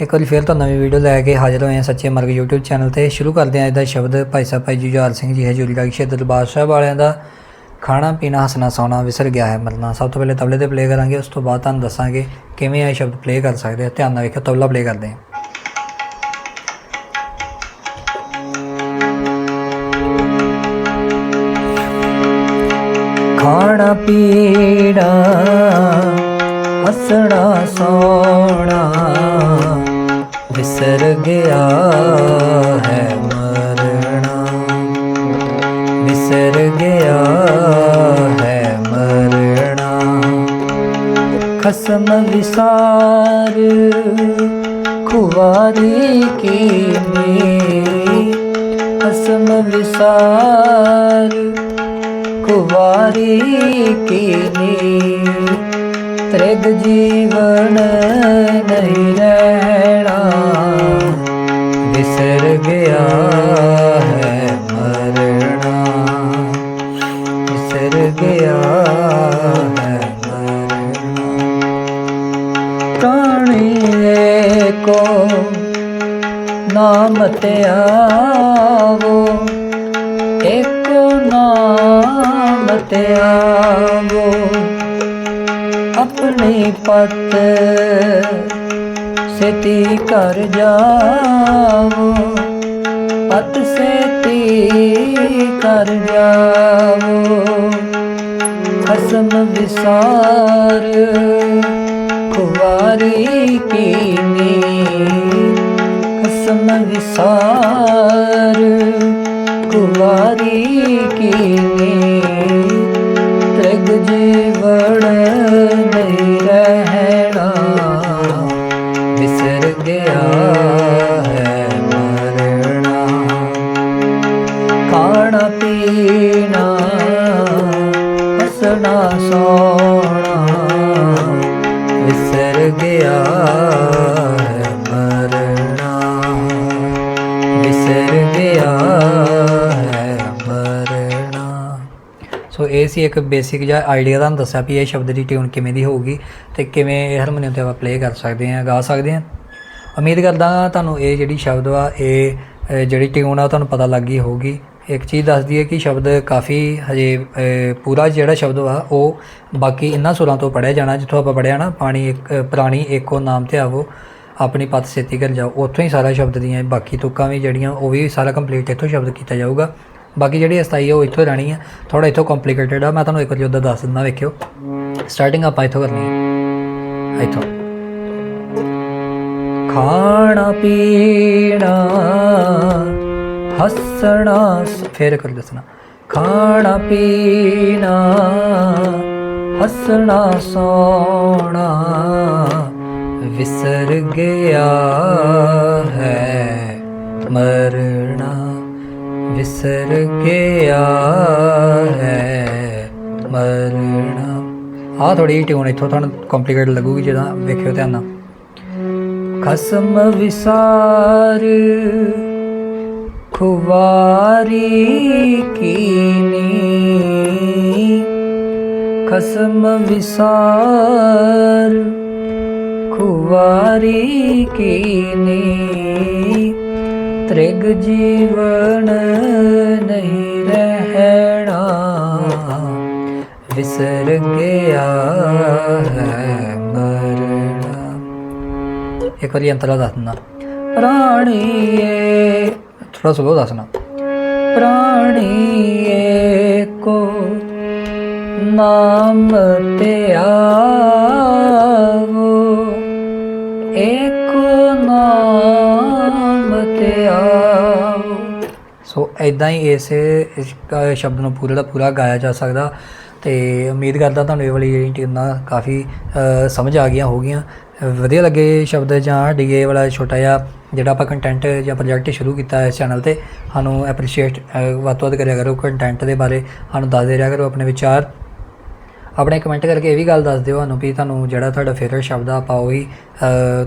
ਇੱਕ ਵਾਰੀ ਫਿਰ ਤੋਂ ਨਵੀਂ ਵੀਡੀਓ ਲੈ ਕੇ ਹਾਜ਼ਰ ਹੋਏ ਹਾਂ ਸੱਚੇ ਮਰਗ YouTube ਚੈਨਲ ਤੇ। ਸ਼ੁਰੂ ਕਰਦੇ ਹਾਂ ਇਹਦਾ ਸ਼ਬਦ, ਭਾਈ ਸਾਹਿਬ, ਭਾਈ ਜੁਝਾਰ ਸਿੰਘ ਜੀ ਹਜੂਰੀ ਦਾ ਸ਼ਹੀਦ ਦਰਬਾਰ ਸਾਹਿਬ ਵਾਲਿਆਂ ਦਾ ਖਾਣਾ, ਪੀਣਾ, ਹੱਸਣਾ, ਸੌਣਾ ਵਿਸਰ ਗਿਆ ਹੈ ਮਰਨਾ। ਸਭ ਤੋਂ ਪਹਿਲੇ ਤਬਲੇ ਤੇ ਪਲੇ ਕਰਾਂਗੇ, ਉਸ ਤੋਂ ਬਾਅਦ ਤੁਹਾਨੂੰ ਦੱਸਾਂਗੇ ਕਿਵੇਂ ਇਹ ਸ਼ਬਦ ਪਲੇ ਕਰ ਸਕਦੇ ਆ। ਧਿਆਨ ਨਾਲ ਵੇਖਿਓ, ਤਬਲਾ ਪਲੇ ਕਰਦੇ ਹਾਂ। ਖਾਣਾ ਪੀ ਹੱਸਣਾ ਸੋਣਾ ਵਿਸਰ ਗਿਆ ਹੈ ਮਰਣਾ ਵਿਸਰ ਗਿਆ ਹੈ ਮਰਣਾ ਖਸਮ ਵਿਸਾਰ ਖੁਵਾਰੀ ਕੀਨੀ। ਖਸਮ ਵਿਸਾਰ ਕੁਵਾਰੀ ਕੀਨੀ। ਤ੍ਰਿਗ ਜੀਵਨ ਨਹੀਂ ਰਹਿਣਾ। ਵਿਸਰ ਗਿਆ ਹੈ ਮਰਣਾ ਵਿਸਰ ਗਿਆ ਹੈ ਮਰਣਾ ਪ੍ਰਾਣੀ ਕੋ ਨਾਮ ਤੇ ਆਵੋ। ਨਾਮ ਤੇ ਆਪਣੇ ਪਤ ਸੇਤੀ ਕਰ ਜਾਵੋ ਪਤ ਸੇਤੀ ਕਰ ਜਾਵੋ ਖਸਮ ਵਿਸਾਰ ਕੁਵਾਰੀ ਕੀਨੀ ਖਸਮ ਵਿਸਾਰ ਵਿਸਰ ਗਿਆ ਹੈ ਵਿਸਰ ਗਿਆ ਹੈ ਮਰਣਾ ਸੋ ਇਹ ਸੀ ਇੱਕ ਬੇਸਿਕ ਜਿਹਾ ਆਈਡੀਆ ਤੁਹਾਨੂੰ ਦੱਸਿਆ ਵੀ ਇਹ ਸ਼ਬਦ ਦੀ ਟਿਊਨ ਕਿਵੇਂ ਦੀ ਹੋਊਗੀ ਤੇ ਕਿਵੇਂ ਇਹ ਹਾਰਮੋਨੀਅਮ ਤੇ ਆਪਾਂ ਪਲੇ ਕਰ ਸਕਦੇ ਹਾਂ, ਗਾ ਸਕਦੇ ਹਾਂ। ਉਮੀਦ ਕਰਦਾ ਤੁਹਾਨੂੰ ਇਹ ਜਿਹੜੀ ਸ਼ਬਦ ਵਾ ਇਹ ਜਿਹੜੀ ਟਿਊਨ ਆ ਉਹ ਤੁਹਾਨੂੰ ਪਤਾ ਲੱਗ ਗਈ ਹੋਊਗੀ। ਇੱਕ ਚੀਜ਼ ਦੱਸਦੀ ਹੈ ਕਿ ਸ਼ਬਦ ਕਾਫੀ ਹਜੇ ਪੂਰਾ ਜਿਹੜਾ ਸ਼ਬਦ ਵਾ ਉਹ ਬਾਕੀ ਇਹਨਾਂ ਸੁਰਾਂ ਤੋਂ ਪੜਿਆ ਜਾਣਾ ਜਿੱਥੋਂ ਆਪਾਂ ਪੜਿਆ ਨਾ ਪਾਣੀ ਇੱਕ ਅ, ਪ੍ਰਾਣੀ ਏਕੋ ਨਾਮ ਤੇ ਆਵੋ ਆਪਣੀ ਪਤ ਸੇਤੀ ਕਰ ਜਾਓ ਉੱਥੋਂ ਹੀ ਸਾਰਾ ਸ਼ਬਦ ਦੀਆਂ ਬਾਕੀ ਤੁਕਾਂ ਵੀ ਜਿਹੜੀਆਂ ਉਹ ਵੀ ਸਾਰਾ ਕੰਪਲੀਟ ਇੱਥੋਂ ਸ਼ਬਦ ਕੀਤਾ ਜਾਊਗਾ। ਬਾਕੀ ਜਿਹੜੀ ਅਸਥਾਈ ਹੈ ਉਹ ਇੱਥੋਂ ਰਹਿਣੀ ਹੈ ਥੋੜਾ ਇੱਥੋਂ ਕੰਪਲਿਕੇਟਡ ਆ ਮੈਂ ਤੁਹਾਨੂੰ ਇੱਕ ਵਾਰੀ ਉਹਦਾ ਦੱਸ ਦਿੰਦਾ ਵੇਖਿਓ। ਸਟਾਰਟਿੰਗ ਆਪਾਂ ਇੱਥੋਂ ਕਰਨੀ ਹੈ ਇੱਥੋਂ। ਖਾਣਾ ਪੀਣਾ ਹੱਸਣਾ ਸ- ਫੇਰ ਕਰ ਦੱਸਣਾ। ਖਾਣਾ, ਪੀਣਾ, ਹੱਸਣਾ, ਸੋਣਾ, ਵਿਸਰ ਗਿਆ ਹੈ ਮਰਣਾ ਵਿਸਰ ਗਿਆ ਹੈ ਮਰਣਾ ਆ ਥੋੜੀ ਟਿਊਨ ਇੱਥੋਂ ਤੁਹਾਨੂੰ ਕੰਪਲਿਕੇਟ ਲੱਗੂਗੀ ਜਦੋਂ ਵੇਖਿਓ ਧਿਆਨ ਨਾਲ। ਖਸਮ ਵਿਸਾਰ ਖੁਵਾਰੀ ਕੀਨੀ। ਖਸਮ ਵਿਸਾਰ ਖੁਵਾਰੀ ਕੀਨੀ। ਤ੍ਰਿਗ ਜੀਵਨ ਨਹੀਂ ਰਹਿਣਾ, ਵਿਸਰ ਗਿਆ ਹੈ ਮਰਣਾ ਇੱਕ ਵਾਰੀ ਅੰਤਰਾ ਦੱਸਣਾ। ਪ੍ਰਾਣੀਏ ਥੋੜਾ ਸਲੋ ਦੱਸਣਾ। ਪ੍ਰਾਣੀ ਕੋ ਨਾਮ ਤੇ ਆਵੋ। ਏਕੋ ਨਾਮ ਤੇ ਆਵੋ। ਸੋ ਐਦਾਂ ਹੀ ਇਸ ਸ਼ਬਦ ਨੂੰ ਪੂਰੇ ਦਾ ਪੂਰਾ ਗਾਇਆ ਜਾ ਸਕਦਾ। ਤੇ ਉਮੀਦ ਕਰਦਾ ਤੁਹਾਨੂੰ ਇਹ ਵਾਲੀ ਜਿਹੜੀ ਟਿਊਨਾਂ ਕਾਫੀ ਸਮਝ ਆ ਗਈਆਂ ਹੋਗੀਆਂ। ਅ, ਵਧੀਆ ਲੱਗੇ ਸ਼ਬਦ ਜਾਂ ਡੀਏ ਵਾਲਾ ਛੋਟਾ ਜਿਹਾ ਜਿਹੜਾ ਆਪਾਂ ਕੰਟੈਂਟ ਜਾਂ ਪ੍ਰੋਜੈਕਟ ਸ਼ੁਰੂ ਕੀਤਾ ਹੈ ਇਸ ਚੈਨਲ ਤੇ, ਸਾਨੂੰ ਐਪਰੀਸ਼ੀਏਟ ਵੱਧ ਤੋਂ ਵੱਧ ਕਰਿਆ ਕਰੋ ਕੰਟੈਂਟ ਦੇ ਬਾਰੇ, ਸਾਨੂੰ ਦੱਸਦੇ ਰਿਹਾ ਕਰੋ ਆਪਣੇ ਵਿਚਾਰ। ਆਪਣੇ ਕਮੈਂਟ ਕਰਕੇ ਇਹ ਵੀ ਗੱਲ ਦੱਸ ਦਿਓ ਸਾਨੂੰ ਵੀ ਤੁਹਾਨੂੰ ਜਿਹੜਾ ਤੁਹਾਡਾ ਫੇਵਰਟ ਸ਼ਬਦ ਆ, ਆਪਾਂ ਉਹੀ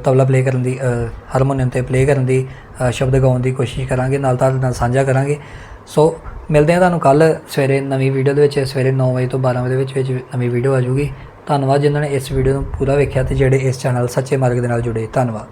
ਤਬਲਾ ਪਲੇ ਕਰਨ ਦੀ ਹਾਰਮੋਨੀਅਮ ਤੇ ਪਲੇ ਕਰਨ ਦੀ ਸ਼ਬਦ ਗਾਉਣ ਦੀ ਕੋਸ਼ਿਸ਼ ਕਰਾਂਗੇ, ਨਾਲ ਤੁਹਾਡੇ ਨਾਲ ਸਾਂਝਾ ਕਰਾਂਗੇ। ਸੋ ਮਿਲਦੇ ਹਾਂ ਤੁਹਾਨੂੰ ਕੱਲ ਸਵੇਰੇ ਨਵੀਂ ਵੀਡੀਓ ਦੇ ਵਿੱਚ, ਸਵੇਰੇ 9 ਵਜੇ ਤੋਂ 12 ਵਜੇ ਦੇ ਵਿੱਚ ਵਿੱਚ ਨਵੀਂ ਵੀਡੀਓ ਆ ਜੂਗੀ ਧੰਨਵਾਦ ਜਿਨ੍ਹਾਂ ਨੇ ਇਸ ਵੀਡੀਓ ਨੂੰ ਪੂਰਾ ਵੇਖਿਆ ਤੇ ਜਿਹੜੇ ਇਸ ਚੈਨਲ ਸੱਚੇ ਮਾਰਗ ਦੇ ਨਾਲ ਜੁੜੇ, ਧੰਨਵਾਦ।